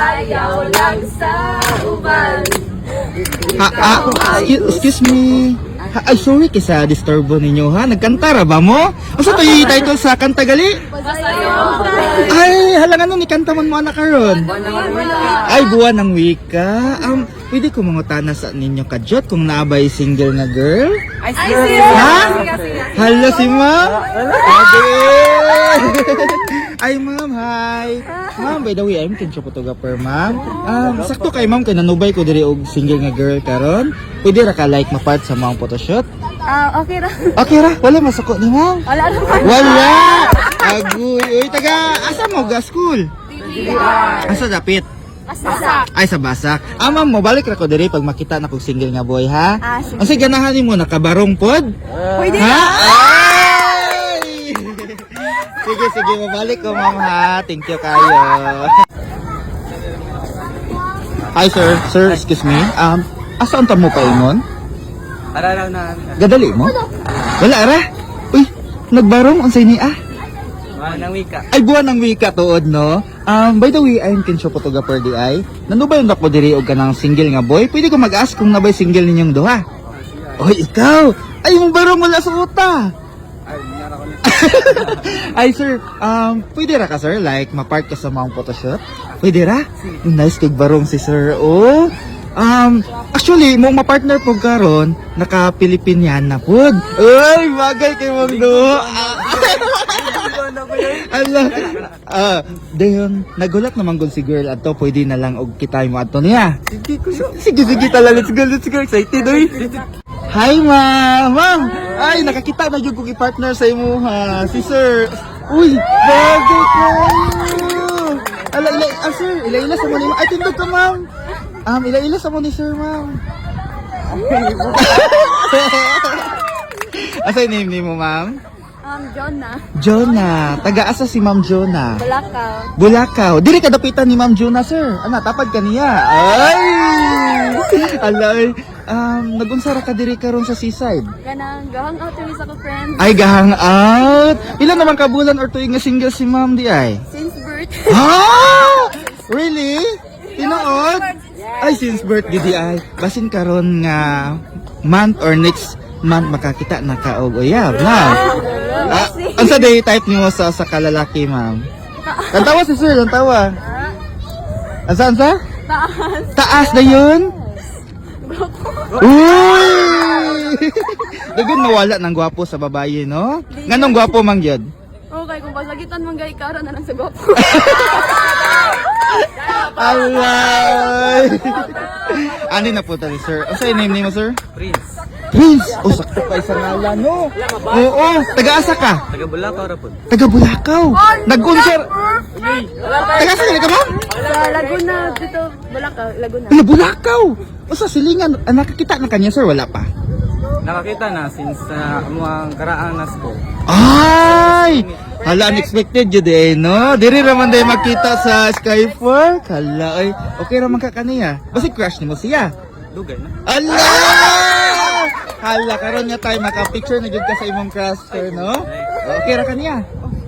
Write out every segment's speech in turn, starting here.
sayaw lang sa uban. Ha, ah, excuse, excuse me. Ha, ay, sorry kisa disturbo ninyo ha. Nagkanta ra ba mo? Asa to yung title sa kanta gali? Pasayaw Ay, halangan nun, ikanta man mo anak karon. Ay, buwan ng wika. Um, pwede ko mangutana sa ninyo kadyot kung naabay single na girl? Ay. Ha? Hello si ma'am? Ade! Ay ma'am, hi! Ma'am, by the way, I'm Kencho Photographer, ma'am. Um, sakto kay ma'am, kay nanubay ko diri og single nga girl karon. Pwede ra ka like ma-part sa mga photoshoot? Ah, okay ra. Okay ra, wala masuko ni ma'am. Wala naman. Wala! Agoy, uy, taga, asa mo ga school? Asa dapit? Asa. Ay, sa basak. Ah, ma'am, mo balik ra ko diri pag makita na kog single nga boy, ha? Ah, sige. Ang ganahan mo, nakabarong pod? Pwede Ha? na. Ay! Sige, sige, mabalik ko, ma'am, ha? Thank you kayo. Hi, sir. Sir, excuse me. Um, asaan ta mo pa imon? Para lang na Gadali mo? Wala, ra? Uy, nagbarong, unsay ni ah? mga nang wika. Ay, buwan ng wika tuod, no? Um, by the way, I'm Kensho Photographer di ay. Nano ba yung dako diri og kanang single nga boy? Pwede ko mag-ask kung nabay single ninyong duha. Oy, ikaw! Ay, yung barong wala sa uta! Ay, sir, um, pwede ra ka, sir? Like, ma-park ka sa mga photoshoot? Pwede ra? Nice kig barong si sir, oh. Um, actually, mong ma-partner po karon naka-Pilipinian na pod. Ay, bagay kay mong duha. Ala, ah, dayon, nagulat naman gud si girl ato, pwede na lang og kitay mo ato niya. Sige ko siya. Sige, sige tala, let's go, let's go, excited, oy. Hi, ma'am! Ma'am! Ay, nakakita na yung kong partner sa imo, ha? Si sir. Uy, bagay kayo! Ala, ila, ah, sir, ila-ila sa mo ni Ay, tindog ka, ma'am. Um, ila-ila sa mo ni sir, ma'am. Asa yung name ni mo, ma'am? Um, John na. Jonah. Taga-asa si Ma'am Jonah. Balakaw. Bulakaw. Dili ka dapitan ni Ma'am Juna, sir. Ana, tapad ka niya. Ay! Alay. Um, nagunsara ka diri karon sa seaside. Ganang, gahang out yung isa ko friend. Ay, gahang out. Ilan naman ka bulan or tuig nga single si Ma'am di ay? Since birth. Ha? Really? Tinood? Ay, since birth di ay. Basin karon nga month or next month makakita na ka og uyab na. Ah, ang sa day type niyo sa sa kalalaki, ma'am? Tantawa si sir, tantawa. Asa, asa? Taas. Taas na yun? Uy! Dagan mawala ng gwapo sa babae, no? Nganong gwapo mang yun? Okay, kung pasagitan mong gay karon na lang sa gwapo. Alay! Ano na po tali, sir? Ano yung name name mo, sir? Prince. Prince! O, sakto pa isang ngalan, no? Oo, taga-asa ka? Taga Bulacan ra pod. Taga Bulacau. Nag-concert. Taga-asa ka, ma'am? sa Laguna, dito, Balakaw, Laguna. Ala, Bulacau. O sa silingan, ah, nakakita na kanya, sir? Wala pa? Nakakita na since uh, amo ang karaang na school. Ay! Hala, unexpected yun eh, no? Diri raman day makita sa Skyfork. Hala, ay. Okay raman ka kaniya. Basi crush ni mo siya. Dugay na. Ala! Hala, karon nga tayo maka-picture na jud ka sa imong crush, sir, no? Okay ra kaniya.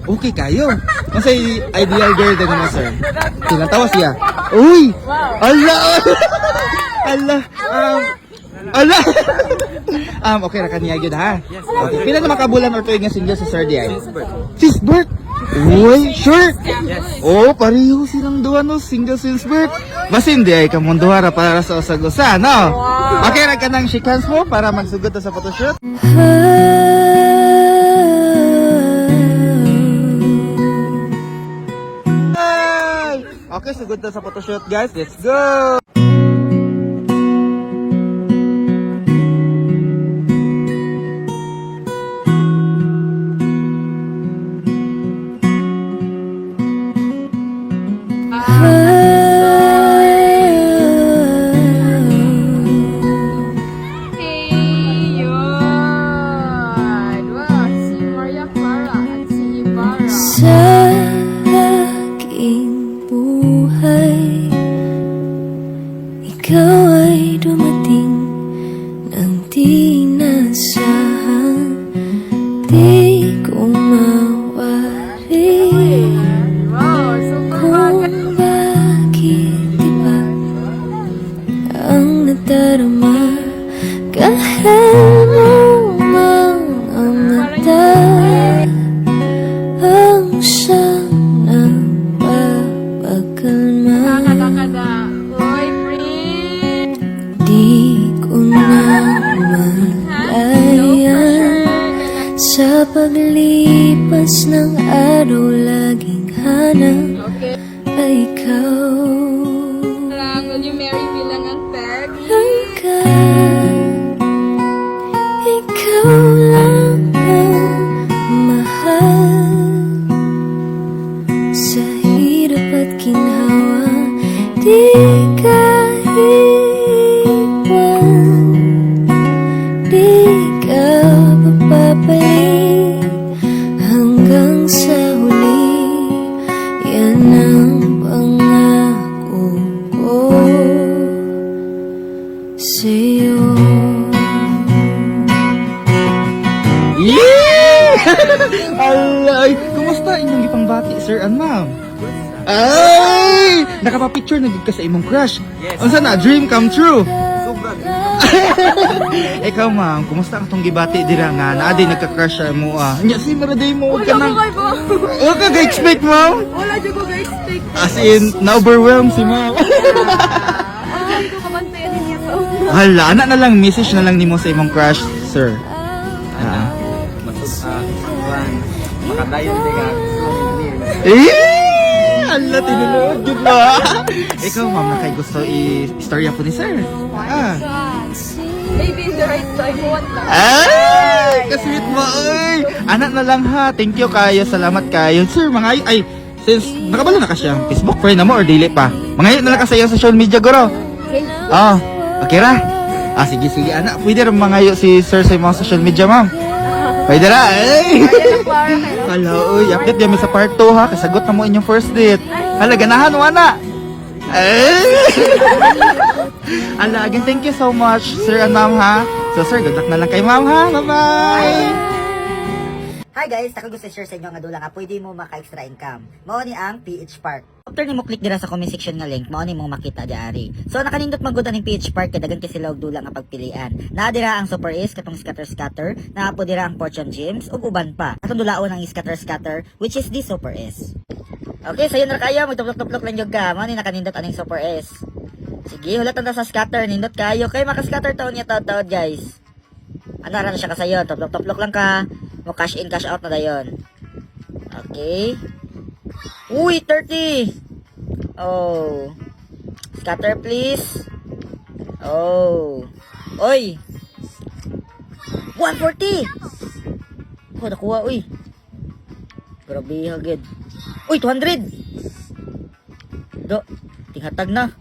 Okay kayo. Masay ideal girl din mo, sir. Tinatawa siya. Uy! Ala! Ala! Um, ala! um, okay ra kaniya yun, ha? Yes. Okay. Pila na makabulan or tuig nga single sa Sir? Since birth. Since birth? Uy, sure? Yes. Oh, pareho silang duha no, single since birth. Basin di ay kamong duha ra para sa usag-usa, no? Okay ra ka nang shake hands mo para magsugod sa photoshoot? Okay, sugod ta sa photoshoot, guys. Let's go! Sa paglipas ng araw Laging hanap Okay. ay Alay! Kumusta inyong ipangbati, sir and ma'am? Ay! Nakapapicture na gid ka sa imong crush. Yes. Unsa na dream come true? Sobra. Ikaw ma'am, kumusta ka tong gibati dira nga na adi nagka-crush sa mo ah. Nya si Maraday mo Wala ka nang kay mo. Wa ka ga-expect ma'am. Wala dyan ko. Take. As in, na-overwhelm si ma'am. So. Hala, ana na lang message na lang nimo sa imong crush, sir. Ah. Ah. Makadayon din ka. Eh! Hala, tinulood yun ba? Ikaw, ma'am, na kay gusto i-istorya po ni sir. Ah. Maybe in the right time. What na? Ay! Kasweet mo, ay! Anak na lang ha. Thank you kayo. Salamat kayo. Sir, mga ay, since nakabalo na ka siyang Facebook friend na mo or dili pa. Mga na lang ka sa social media, guro. Okay. Oh, okay ra? Ah, sige, sige, anak. Pwede rin mga si sir sa mga social media, ma'am. Pwede ra, eh. Kayo. Hala, uy, update kami sa part 2 ha. Kasagot na mo inyong first date. Hala, ganahan mo, ana. Eh! Hala, again, thank you so much, sir and ma'am ha. So, sir, good luck na lang kay ma'am ha. Bye-bye! Hi guys, taka gusto share sa inyo nga dula nga pwede mo maka-extra income. Mao ni ang PH Park. After nimo click dira sa comment section nga link, mao ni mo makita diari. So nakanindot magud ang PH Park kay daghan kay sila og dula nga pagpilian. Naa dira ang Super Ace katong scatter scatter, naa po dira ang Fortune Gems ug uban pa. Atong dulaon ang scatter scatter which is the Super Ace. Okay, sayo na kayo, magtuplok-tuplok lang jud ka. Mao ni nakanindot aning Super Ace. Sige, hulat ta sa scatter, nindot kayo kay maka-scatter taon niya taod-taod guys. Ano na siya kasayon, toplok-toplok lang ka. Mo cash in, cash out na dayon. Okay. Uy, 30! Oh. Scatter please. Oh. Oy! 140! Oh, nakuha, uy. Grabe, hagid. Uy, 200! Do, tinghatag na.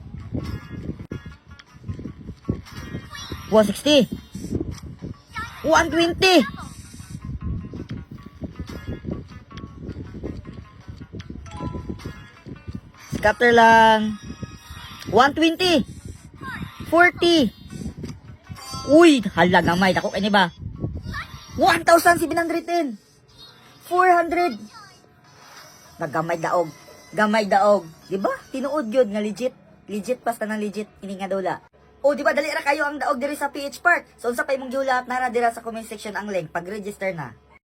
160! 120! Scatter lang. 120. 40. Uy, hala gamay. Dako kani ba? 1,710. 400. Nagamay daog. Gamay daog. Di ba? Tinuod yun nga legit. Legit basta nang legit. Ini nga dula. O, di ba? Dali ra kayo ang daog diri sa PH Park. So, unsa pa imong giulat na ra dira sa comment section ang link pag-register na.